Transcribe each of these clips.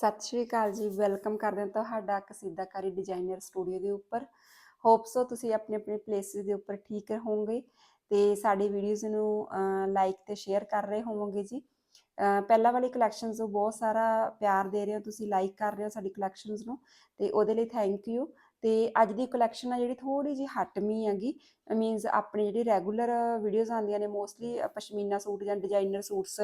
ਸਤਿ ਸ਼੍ਰੀ ਅਕਾਲ ਜੀ, ਵੈਲਕਮ ਕਰਦੇ ਹਾਂ ਤੁਹਾਡਾ ਕਸੀਦਾਕਾਰੀ ਡਿਜ਼ਾਈਨਰ ਸਟੂਡੀਓ ਦੇ ਉੱਪਰ। ਹੋਪ ਸੋ ਤੁਸੀਂ ਆਪਣੇ ਆਪਣੇ ਪਲੇਸਿਸ ਦੇ ਉੱਪਰ ਠੀਕ ਰਹੋਗੇ ਤੇ ਸਾਡੀ ਵੀਡੀਓਜ਼ ਨੂੰ ਲਾਈਕ ਤੇ ਸ਼ੇਅਰ ਕਰ ਰਹੇ ਹੋਵੋਗੇ ਜੀ। ਪਹਿਲਾਂ ਵਾਲੀ ਕਲੈਕਸ਼ਨਸ ਨੂੰ ਬਹੁਤ ਸਾਰਾ ਪਿਆਰ ਦੇ ਰਹੇ ਹੋ, ਤੁਸੀਂ ਲਾਈਕ ਕਰ ਰਹੇ ਹੋ ਸਾਡੀ ਕਲੈਕਸ਼ਨਸ ਨੂੰ ਤੇ ਉਹਦੇ ਲਈ ਥੈਂਕ ਯੂ ਤੇ ਅੱਜ ਦੀ ਕਲੈਕਸ਼ਨ ਆ ਜਿਹੜੀ ਥੋੜੀ ਜੀ ਹਟਮੀ ਹੈਗੀ ਮੀਨਸ ਆਪਣੀ ਜਿਹੜੀ ਰੈਗੂਲਰ ਵੀਡੀਓਜ਼ ਆਉਂਦੀਆਂ ਨੇ ਮੋਸਟਲੀ ਪਸ਼ਮੀਨਾ ਸੂਟ ਜਾਂ ਡਿਜ਼ਾਈਨਰ ਸੂਟਸ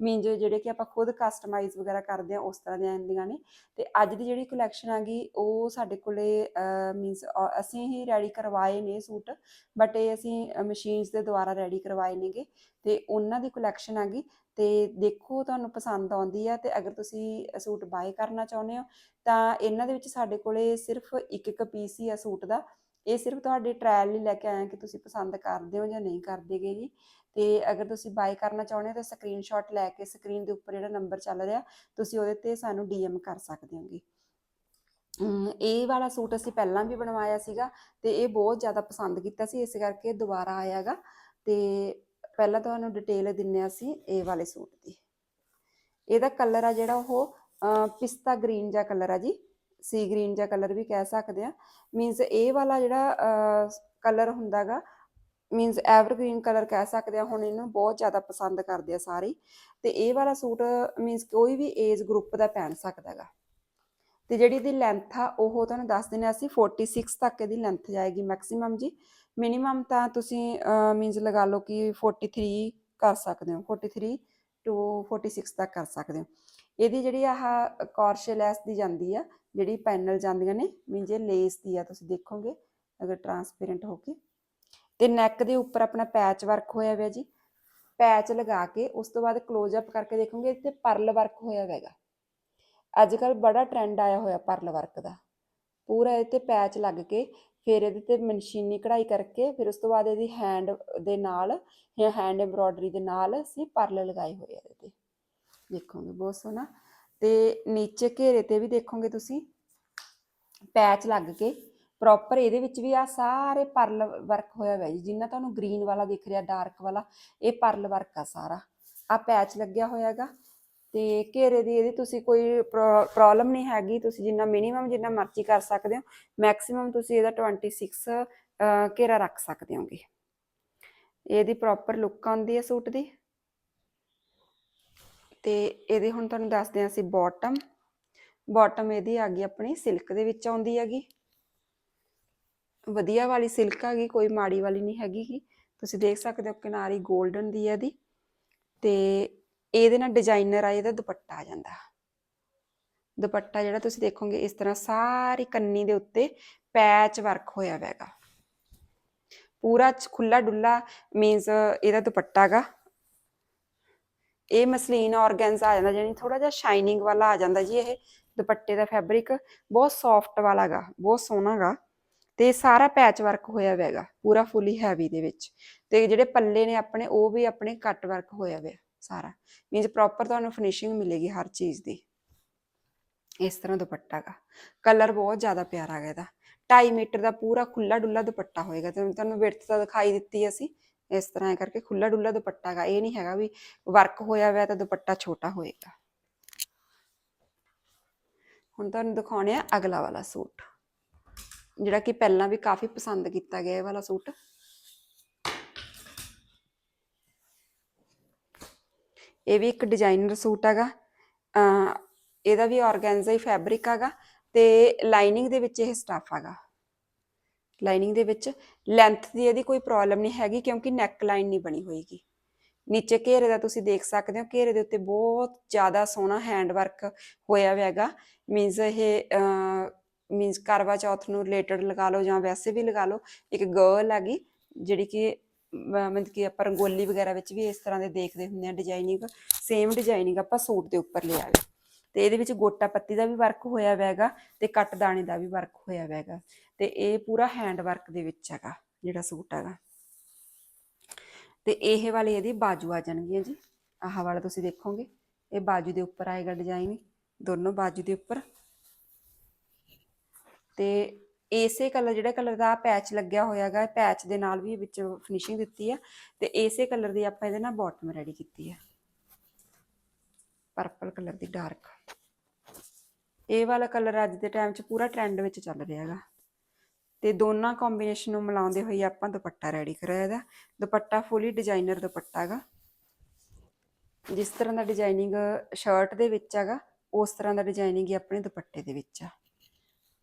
ਮੀਨਸ ਜਿਹੜੇ ਕਿ ਆਪਾਂ ਖੁਦ ਕਸਟਮਾਈਜ਼ ਵਗੈਰਾ ਕਰਦੇ ਆ ਉਸ ਤਰ੍ਹਾਂ ਦੀਆਂ ਆਉਂਦੀਆਂ ਨੇ। ਤੇ ਅੱਜ ਦੀ ਜਿਹੜੀ ਕਲੈਕਸ਼ਨ ਗਈ, ਉਹ ਸਾਡੇ ਕੋਲੇ ਮੀਨਸ ਅਸੀਂ ਹੀ ਰੈਡੀ ਕਰਵਾਏ ਨੇ ਸੂਟ ਬਟ ਇਹ ਅਸੀਂ ਮਸ਼ੀਨਸ ਦੇ ਦੁਆਰਾ ਰੈਡੀ ਕਰਵਾਏ ਨੇਗੇ। ਤੇ ਉਹਨਾਂ ਦੀ ਕਲੈਕਸ਼ਨ ਆਗੀ ਤੇ ਦੇਖੋ ਤੁਹਾਨੂੰ ਪਸੰਦ ਆਉਂਦੀ ਆ, ਤੇ ਅਗਰ ਤੁਸੀਂ ਸੂਟ ਬਾਏ ਕਰਨਾ ਚਾਹੁੰਦੇ ਹੋ, ਤਾਂ ਇਹਨਾਂ ਦੇ ਵਿੱਚ ਸਾਡੇ ਕੋਲੇ ਸਿਰਫ ਇੱਕ ਇੱਕ ਪੀਸ ਹੀ ਆ ਸੂਟ ਦਾ। ਇਹ ਸਿਰਫ ਤੁਹਾਡੇ ਟ੍ਰਾਇਲ ਲਈ ਲੈ ਕੇ ਆਇਆ ਕਿ ਤੁਸੀਂ ਪਸੰਦ ਕਰਦੇ ਹੋ ਜਾਂ ਨਹੀਂ ਕਰਦੇਗੇ ਜੀ। ਤੇ ਅਗਰ ਤੁਸੀਂ ਬਾਈ ਕਰਨਾ ਚਾਹੁੰਦੇ ਹੋ ਤਾਂ ਸਕਰੀਨਸ਼ਾਟ ਲੈ ਕੇ ਸਕਰੀਨ ਦੇ ਉੱਪਰ ਜਿਹੜਾ ਨੰਬਰ ਚੱਲ ਰਿਹਾ, ਤੁਸੀਂ ਉਹਦੇ ਤੇ ਸਾਨੂੰ ਡੀਐਮ ਕਰ ਸਕਦੇ ਹੋਗੇ ਅਮ ਇਹ ਵਾਲਾ ਸੂਟ ਅਸੀਂ ਪਹਿਲਾਂ ਵੀ ਬਣਵਾਇਆ ਸੀਗਾ ਤੇ ਇਹ ਬਹੁਤ ਜ਼ਿਆਦਾ ਪਸੰਦ ਕੀਤਾ ਸੀ, ਇਸ ਕਰਕੇ ਦੁਬਾਰਾ ਆਇਆਗਾ ਤੇ ਪਹਿਲਾਂ ਤੁਹਾਨੂੰ ਡਿਟੇਲ ਦਿੰਨੇ ਆ ਅਸੀਂ ਇਹ ਵਾਲੇ ਸੂਟ ਦੀ। ਇਹਦਾ ਕਲਰ ਆ ਜਿਹੜਾ ਉਹ ਪਿਸਤਾ ਗ੍ਰੀਨ ਜਿਹਾ ਕਲਰ ਆ ਜੀ। ਸੀ ਗ੍ਰੀਨ ਜਿਹਾ ਕਲਰ ਵੀ ਕਹਿ ਸਕਦੇ ਆ ਮੀਨਸ ਇਹ ਵਾਲਾ ਜਿਹੜਾ ਕਲਰ ਹੁੰਦਾਗਾ ਮੀਨਸ ਐਵਰਗ੍ਰੀਨ ਕਲਰ ਕਹਿ ਸਕਦੇ ਆ ਹੁਣ ਇਹਨੂੰ ਬਹੁਤ ਜ਼ਿਆਦਾ ਪਸੰਦ ਕਰਦੇ ਆ ਸਾਰੇ। ਤੇ ਇਹ ਵਾਲਾ ਸੂਟ ਮੀਨਸ ਕੋਈ ਵੀ ਏਜ ਗਰੁੱਪ ਦਾ ਪਹਿਨ ਸਕਦਾਗਾ ਤੇ ਜਿਹੜੀ ਇਹਦੀ ਲੈਂਥ ਆ, ਉਹ ਤੁਹਾਨੂੰ ਦੱਸ ਦਿੰਨੇ ਅਸੀਂ 46 ਤੱਕ ਇਹਦੀ ਲੈਂਥ ਜਾਏਗੀ ਮੈਕਸਿਮਮ ਜੀ। ਮਿਨੀਮਮ ਤਾਂ ਤੁਸੀਂ ਮੀਨਸ ਲਗਾ ਲਓ ਕਿ 43 ਕਰ ਸਕਦੇ ਹੋ। 43 ਟੂ 46 ਤੱਕ ਕਰ ਸਕਦੇ ਹੋ। ਇਹਦੀ ਜਿਹੜੀ ਆਹ ਕੋਰਸ਼ੇ ਲੈਸ ਦੀ ਜਾਂਦੀ ਆ, ਜਿਹੜੀ ਪੈਨਲ ਜਾਂਦੀਆਂ ਨੇ ਮੀਨ ਜੇ ਲੇਸ ਦੀ ਆ, ਤੁਸੀਂ ਦੇਖੋਗੇ, ਅਗਰ ਟਰਾਂਸਪੇਰੈਂਟ ਹੋ ਕੇ। ਤੇ ਨੈਕ ਦੇ ਉੱਪਰ ਆਪਣਾ ਪੈਚ ਵਰਕ ਹੋਇਆ ਹੋਇਆ ਜੀ। ਪੈਚ ਲਗਾ ਕੇ, ਉਸ ਤੋਂ ਬਾਅਦ ক্লোਜ਼ ਅਪ ਕਰਕੇ ਦੇਖੋਗੇ, ਇੱਥੇ ਪਰਲ ਵਰਕ ਹੋਇਆ ਹੋਵੇਗਾ ਅੱਜ ਕੱਲ ਬੜਾ ਟ੍ਰੈਂਡ ਆਇਆ ਹੋਇਆ ਪਰਲ ਵਰਕ ਦਾ। ਪੂਰਾ ਇਹ ਤੇ ਪੈਚ ਲੱਗ ਕੇ, ਫਿਰ ਇਹਦੇ ਤੇ ਮਸ਼ੀਨੀ ਕਢਾਈ ਕਰਕੇ, ਫਿਰ ਉਸ ਤੋਂ ਬਾਅਦ ਇਹਦੀ ਹੈਂਡ ਦੇ ਨਾਲ, ਜਾਂ ਹੈਂਡ ਐਮਬ੍ਰੋਇਡਰੀ ਦੇ ਨਾਲ ਅਸੀਂ ਪਰਲ ਲਗਾਏ ਹੋਏ ਆ ਇਹਦੇ ਤੇ। ਦੇਖੋਗੇ ਬਹੁਤ ਸੋਹਣਾ। ਤੇ ਨੀਚੇ ਘੇਰੇ ਤੇ ਵੀ ਦੇਖੋਗੇ ਤੁਸੀਂ, ਪੈਚ ਲੱਗ ਕੇ ਪ੍ਰੋਪਰ ਇਹਦੇ ਵਿੱਚ ਵੀ ਆ ਸਾਰੇ ਪਰਲ ਵਰਕ ਹੋਇਆ ਹੋਇਆ ਜੀ, ਜਿੰਨਾ ਤੁਹਾਨੂੰ ਗ੍ਰੀਨ ਵਾਲਾ ਦਿਖ ਰਿਹਾ ਡਾਰਕ ਵਾਲਾ, ਇਹ ਪਰਲ ਵਰਕ ਆ ਸਾਰਾ। ਆ ਪੈਚ ਲੱਗਿਆ ਹੋਇਆਗਾ ਤੇ ਘੇਰੇ ਦੀ ਇਹਦੀ ਤੁਸੀਂ ਕੋਈ ਪ੍ਰੋਬਲਮ ਨਹੀਂ ਹੈਗੀ, ਤੁਸੀਂ ਜਿੰਨਾ ਮਿਨੀਮਮ ਜਿੰਨਾ ਮਰਜ਼ੀ ਕਰ ਸਕਦੇ ਹੋ ਮੈਕਸਿਮਮ ਤੁਸੀਂ ਇਹਦਾ 26 ਘੇਰਾ ਰੱਖ ਸਕਦੇ ਹੋਗੇ। ਇਹਦੀ ਪ੍ਰੋਪਰ ਲੁੱਕ ਆਉਂਦੀ ਹੈ ਸੂਟ ਦੀ। ਤੇ ਇਹਦੇ ਹੁਣ ਤੁਹਾਨੂੰ ਦੱਸਦੇ ਹਾਂ ਅਸੀਂ ਬਾਟਮ ਬਾਟਮ ਇਹਦੀ ਆ ਗਈ ਆਪਣੀ ਸਿਲਕ ਦੇ ਵਿੱਚ ਆਉਂਦੀ ਹੈਗੀ। ਵਧੀਆ ਵਾਲੀ ਸਿਲਕ ਹੈਗੀ ਕੋਈ ਮਾੜੀ ਵਾਲੀ ਨਹੀਂ ਹੈਗੀ ਤੁਸੀਂ ਦੇਖ ਸਕਦੇ ਹੋ ਕਿਨਾਰੀ 골ਡਨ ਦੀ ਹੈ ਇਹਦੀ। ਤੇ ਇਹਦੇ ਨਾਲ ਡਿਜ਼ਾਈਨਰ ਆ, ਇਹਦਾ ਦੁਪੱਟਾ ਆ ਜਾਂਦਾ। ਦੁਪੱਟਾ ਜਿਹੜਾ ਤੁਸੀਂ ਦੇਖੋਗੇ, ਇਸ ਤਰ੍ਹਾਂ ਸਾਰੀ ਕੰਨੀ ਦੇ ਉੱਤੇ ਪੈਚ ਵਰਕ ਹੋਇਆ ਹੋਵੇਗਾ ਪੂਰਾ ਖੁੱਲਾ ਡੁੱਲਾ ਮੀਨਸ ਇਹਦਾ ਦੁਪੱਟਾ ਗਾ। ਇਹ ਮਸਲੀਨ ਆਰਗੈਂਜ਼ਾ ਆ ਜਾਂਦਾ ਜਾਨੀ ਥੋੜਾ ਜਿਹਾ ਸ਼ਾਈਨਿੰਗ ਵਾਲਾ ਆ ਜਾਂਦਾ ਜੀ ਇਹ ਦੁਪੱਟੇ ਦਾ ਫੈਬਰਿਕ ਬਹੁਤ ਸੌਫਟ ਵਾਲਾ ਬਹੁਤ ਸੋਹਣਾ ਤੇ ਸਾਰਾ ਪੈਚ ਵਰਕ ਹੋਇਆ ਹੋਵੇਗਾ ਪੂਰਾ ਫੁੱਲੀ ਹੈਵੀ ਦੇ ਵਿੱਚ ਤੇ ਜਿਹੜੇ ਪੱਲੇ ਨੇ ਆਪਣੇ, ਉਹ ਵੀ ਆਪਣੇ ਕੱਟ ਵਰਕ ਹੋਇਆ ਹੋਇਆ ਸਾਰਾ ਮੀਨਸ ਪ੍ਰੋਪਰ ਤੁਹਾਨੂੰ ਫਿਨਿਸ਼ਿੰਗ ਮਿਲੇਗੀ ਹਰ ਚੀਜ਼ ਦੀ। ਇਸ ਤਰ੍ਹਾਂ ਦੁਪੱਟਾ ਗਾ ਕਲਰ ਬਹੁਤ ਜ਼ਿਆਦਾ ਪਿਆਰਾ ਹੈਗਾ ਇਹਦਾ 2.5 ਮੀਟਰ ਦਾ ਪੂਰਾ ਖੁੱਲਾ ਡੁੱਲਾ ਦੁਪੱਟਾ ਹੋਏਗਾ, ਤੇ ਤੁਹਾਨੂੰ ਵਿਡਥ ਤਾਂ ਦਿਖਾਈ ਦਿੱਤੀ ਅਸੀਂ ਇਸ ਤਰ੍ਹਾਂ ਕਰਕੇ ਖੁੱਲਾ ਡੁੱਲਾ ਦੁਪੱਟਾ ਗਾ ਇਹ ਨਹੀਂ ਹੈਗਾ ਵੀ ਵਰਕ ਹੋਇਆ ਹੋਇਆ ਤਾਂ ਦੁਪੱਟਾ ਛੋਟਾ ਹੋਏਗਾ। ਹੁਣ ਤੁਹਾਨੂੰ ਦਿਖਾਉਣੇ ਆ ਅਗਲਾ ਵਾਲਾ ਸੂਟ। ਜਿਹੜਾ ਕਿ ਪਹਿਲਾਂ ਵੀ ਕਾਫੀ ਪਸੰਦ ਕੀਤਾ ਗਿਆ ਇਹ ਵਾਲਾ ਸੂਟ। ਇਹ ਵੀ ਇੱਕ ਡਿਜ਼ਾਈਨਰ ਸੂਟ ਹੈਗਾ। ਇਹਦਾ ਵੀ ਆਰਗੈਂਜ਼ਾ ਹੀ ਫੈਬਰਿਕ ਹੈਗਾ ਤੇ ਲਾਈਨਿੰਗ ਦੇ ਵਿੱਚ ਇਹ ਸਟਫ ਹੈਗਾ। ਲਾਈਨਿੰਗ ਦੇ ਵਿੱਚ। ਲੈਂਥ ਦੀ ਇਹਦੀ ਕੋਈ ਪ੍ਰੋਬਲਮ ਨਹੀਂ ਹੈਗੀ ਕਿਉਂਕਿ ਨੈਕ ਲਾਈਨ ਨਹੀਂ ਬਣੀ ਹੋਏਗੀ। ਨੀਚੇ ਘੇਰੇ ਦਾ ਤੁਸੀਂ ਦੇਖ ਸਕਦੇ ਹੋ, ਘੇਰੇ ਦੇ ਉੱਤੇ ਬਹੁਤ ਜ਼ਿਆਦਾ ਸੋਹਣਾ ਹੈਂਡ ਵਰਕ ਹੋਇਆ ਹੋਇਆ ਮੀਨਸ ਇਹ ਮੀਨਸ ਕਰਵਾ ਚੌਥ ਨੂੰ ਰਿਲੇਟਡ ਲਗਾ ਲਓ ਜਾਂ ਵੈਸੇ ਵੀ ਲਗਾ ਲਓ, ਇੱਕ ਗਰਲ ਹੈਗੀ ਜਿਹੜੀ ਕਿ ਮਤਲਬ ਕਿ ਆਪਾਂ ਰੰਗੋਲੀ ਵਗੈਰਾ ਵਿੱਚ ਵੀ ਇਸ ਤਰ੍ਹਾਂ ਦੇ ਦੇਖਦੇ ਹੁੰਦੇ ਆ ਡਿਜ਼ਾਈਨਿੰਗ ਸੇਮ ਡਿਜ਼ਾਈਨਿੰਗ ਆਪਾਂ ਸੂਟ ਦੇ ਉੱਪਰ ਲਿਆ ਹੈ ਤੇ ਇਹਦੇ ਵਿੱਚ ਗੋਟਾ ਪੱਤੀ ਦਾ ਵੀ ਵਰਕ ਹੋਇਆ ਹੋਇਆਗਾ ਤੇ ਕੱਟ ਦਾਣੇ ਦਾ ਵੀ ਵਰਕ ਹੋਇਆ ਹੋਇਆਗਾ ਤੇ ਇਹ ਪੂਰਾ ਹੈਂਡ ਵਰਕ ਦੇ ਵਿੱਚ ਹੈਗਾ ਜਿਹੜਾ ਸੂਟ ਹੈਗਾ। ਤੇ ਇਹ ਵਾਲੀ ਇਹਦੀ ਬਾਜੂ ਆ ਜਾਣਗੀਆਂ ਜੀ। ਆਹ ਵਾਲਾ ਤੁਸੀਂ ਦੇਖੋਗੇ। ਇਹ ਬਾਜੂ ਦੇ ਉੱਪਰ ਆਏਗਾ ਡਿਜ਼ਾਈਨ ਦੋਨੋਂ ਬਾਜੂ ਦੇ ਉੱਪਰ। ਤੇ ਇਸੇ ਕਲਰ ਜਿਹੜਾ ਕਲਰ ਦਾ ਪੈਚ ਲੱਗਿਆ ਹੋਇਆਗਾ ਪੈਚ ਦੇ ਨਾਲ ਵੀ ਵਿੱਚ ਫਿਨਿਸ਼ਿੰਗ ਦਿੱਤੀ ਆ। ਤੇ ਇਸੇ ਕਲਰ ਦੀ ਆਪਾਂ ਇਹਦੇ ਨਾਲ ਬਾਟਮ ਰੈਡੀ ਕੀਤੀ ਆ। ਪਰਪਲ ਕਲਰ ਦੀ ਡਾਰਕ ਇਹ ਵਾਲਾ ਕਲਰ ਅੱਜ ਦੇ ਟਾਈਮ 'ਚ ਪੂਰਾ ਟ੍ਰੈਂਡ ਵਿੱਚ ਚੱਲ ਰਿਹਾ ਹੈਗਾ। ਤੇ ਦੋਨਾਂ ਕੰਬੀਨੇਸ਼ਨ ਨੂੰ ਮਿਲਾਉਂਦੇ ਹੋਏ ਆਪਾਂ ਦੁਪੱਟਾ ਰੈਡੀ ਕਰਾਇਆ ਇਹਦਾ। ਦੁਪੱਟਾ ਫੁੱਲੀ ਡਿਜ਼ਾਈਨਰ ਦੁਪੱਟਾ ਹੈਗਾ। ਜਿਸ ਤਰ੍ਹਾਂ ਦਾ ਡਿਜ਼ਾਈਨਿੰਗ ਸ਼ਰਟ ਦੇ ਵਿੱਚ ਹੈਗਾ, ਉਸ ਤਰ੍ਹਾਂ ਦਾ ਡਿਜ਼ਾਈਨਿੰਗ ਹੀ ਆਪਣੇ ਦੁਪੱਟੇ ਦੇ ਵਿੱਚ ਆ।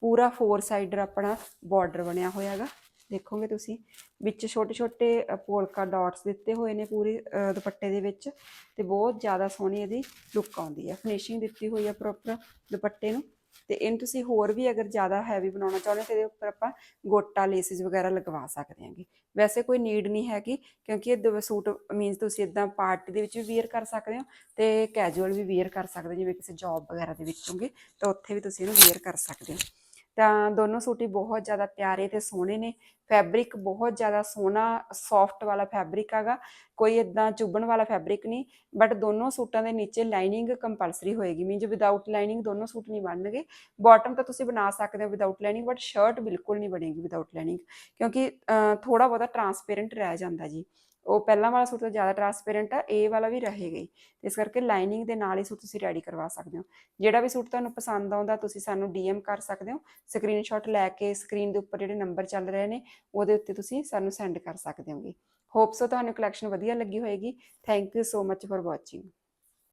ਪੂਰਾ ਫੋਰ ਸਾਈਡਰ ਆਪਣਾ ਬਾਰਡਰ ਬਣਿਆ ਹੋਇਆ ਹੈਗਾ। ਦੇਖੋਗੇ ਤੁਸੀਂ ਵਿੱਚ ਛੋਟੇ ਛੋਟੇ ਪੋਲਕਾ ਡਾਟਸ ਦਿੱਤੇ ਹੋਏ ਨੇ ਪੂਰੇ ਦੁਪੱਟੇ ਦੇ ਵਿੱਚ ਤੇ ਬਹੁਤ ਜ਼ਿਆਦਾ ਸੋਹਣੀ ਇਹਦੀ ਲੁੱਕ ਆਉਂਦੀ ਹੈ ਫਿਨਿਸ਼ਿੰਗ ਦਿੱਤੀ ਹੋਈ ਹੈ ਪ੍ਰੋਪਰ ਦੁਪੱਟੇ ਨੂੰ ਤੇ ਇਹਨੂੰ ਤੁਸੀਂ ਹੋਰ ਵੀ ਅਗਰ ਜ਼ਿਆਦਾ ਹੈਵੀ ਬਣਾਉਣਾ ਚਾਹੁੰਦੇ ਹੋ ਤੇ ਇਹਦੇ ਉੱਪਰ ਆਪਾਂ ਗੋਟਾ ਲੇਸਿਸ ਵਗੈਰਾ ਲਗਵਾ ਸਕਦੇ ਹਾਂਗੇ। ਵੈਸੇ ਕੋਈ ਨੀਡ ਨਹੀਂ ਹੈਗੀ ਕਿਉਂਕਿ ਇਹ ਦੋ, ਸੂਟ ਮੀਨਸ ਤੁਸੀਂ ਇਦਾਂ ਪਾਰਟੀ ਦੇ ਵਿੱਚ ਵੀ ਵੇਅਰ ਕਰ ਸਕਦੇ ਹੋ ਤੇ ਕੈਜੂਅਲ ਵੀ ਵੇਅਰ ਕਰ ਸਕਦੇ ਹੋ, ਜਿਵੇਂ ਕਿਸੇ ਜੌਬ ਵਗੈਰਾ ਦੇ ਵਿੱਚ ਹੋਗੇ ਤਾਂ ਉੱਥੇ ਵੀ ਤੁਸੀਂ ਇਹਨੂੰ ਵੇਅਰ ਕਰ ਸਕਦੇ ਹੋ। ਤਾਂ ਦੋਨੋਂ ਸੂਟ ਹੀ ਬਹੁਤ ਜ਼ਿਆਦਾ ਪਿਆਰੇ ਤੇ ਸੋਹਣੇ ਨੇ। ਫੈਬਰਿਕ ਬਹੁਤ ਜ਼ਿਆਦਾ ਸੋਹਣਾ ਸੌਫਟ ਵਾਲਾ ਫੈਬਰਿਕ ਹੈਗਾ। ਕੋਈ ਇਦਾਂ ਚੁੱਭਣ ਵਾਲਾ ਫੈਬਰਿਕ ਨਹੀਂ ਬਟ ਦੋਨੋਂ ਸੂਟਾਂ ਦੇ ਨੀਚੇ ਲਾਈਨਿੰਗ ਕੰਪਲਸਰੀ ਹੋਏਗੀ। ਮੀਨਜ਼ ਵਿਦਆਊਟ ਲਾਈਨਿੰਗ ਦੋਨੋਂ ਸੂਟ ਨਹੀਂ ਬਣਨਗੇ। ਬਾਟਮ ਤਾਂ ਤੁਸੀਂ ਬਣਾ ਸਕਦੇ ਹੋ ਵਿਦਆਊਟ ਲਾਈਨਿੰਗ ਬਟ ਸ਼ਰਟ ਬਿਲਕੁਲ ਨਹੀਂ ਬਣੇਗੀ ਵਿਦਆਊਟ ਲਾਈਨਿੰਗ ਕਿਉਂਕਿ ਥੋੜਾ ਬਹੁਤਾ ਟਰਾਂਸਪੇਰੈਂਟ ਰਹਿ ਜਾਂਦਾ ਜੀ। ਉਹ ਪਹਿਲਾਂ ਵਾਲਾ ਸੂਟ ਤਾਂ ਜ਼ਿਆਦਾ ਟਰਾਂਸਪੇਰੈਂਟ ਆ, ਇਹ ਵਾਲਾ ਵੀ ਰਹੇਗਾ ਹੀ। ਇਸ ਕਰਕੇ ਲਾਈਨਿੰਗ ਦੇ ਨਾਲ ਹੀ ਸੂਟ ਤੁਸੀਂ ਰੈਡੀ ਕਰਵਾ ਸਕਦੇ ਹੋ। ਜਿਹੜਾ ਵੀ ਸੂਟ ਤੁਹਾਨੂੰ ਪਸੰਦ ਆਉਂਦਾ, ਤੁਸੀਂ ਸਾਨੂੰ ਡੀਐਮ ਕਰ ਸਕਦੇ ਹੋ। ਸਕਰੀਨਸ਼ਾਟ ਲੈ ਕੇ ਸਕਰੀਨ ਦੇ ਉੱਪਰ ਜਿਹੜੇ ਨੰਬਰ ਚੱਲ ਰਹੇ ਨੇ, ਉਹਦੇ ਉੱਤੇ ਤੁਸੀਂ ਸਾਨੂੰ ਸੈਂਡ ਕਰ ਸਕਦੇ ਹੋਗੇ। ਹੋਪਸ ਤੁਹਾਨੂੰ ਕਲੈਕਸ਼ਨ ਵਧੀਆ ਲੱਗੀ ਹੋਏਗੀ। Thank you so much for watching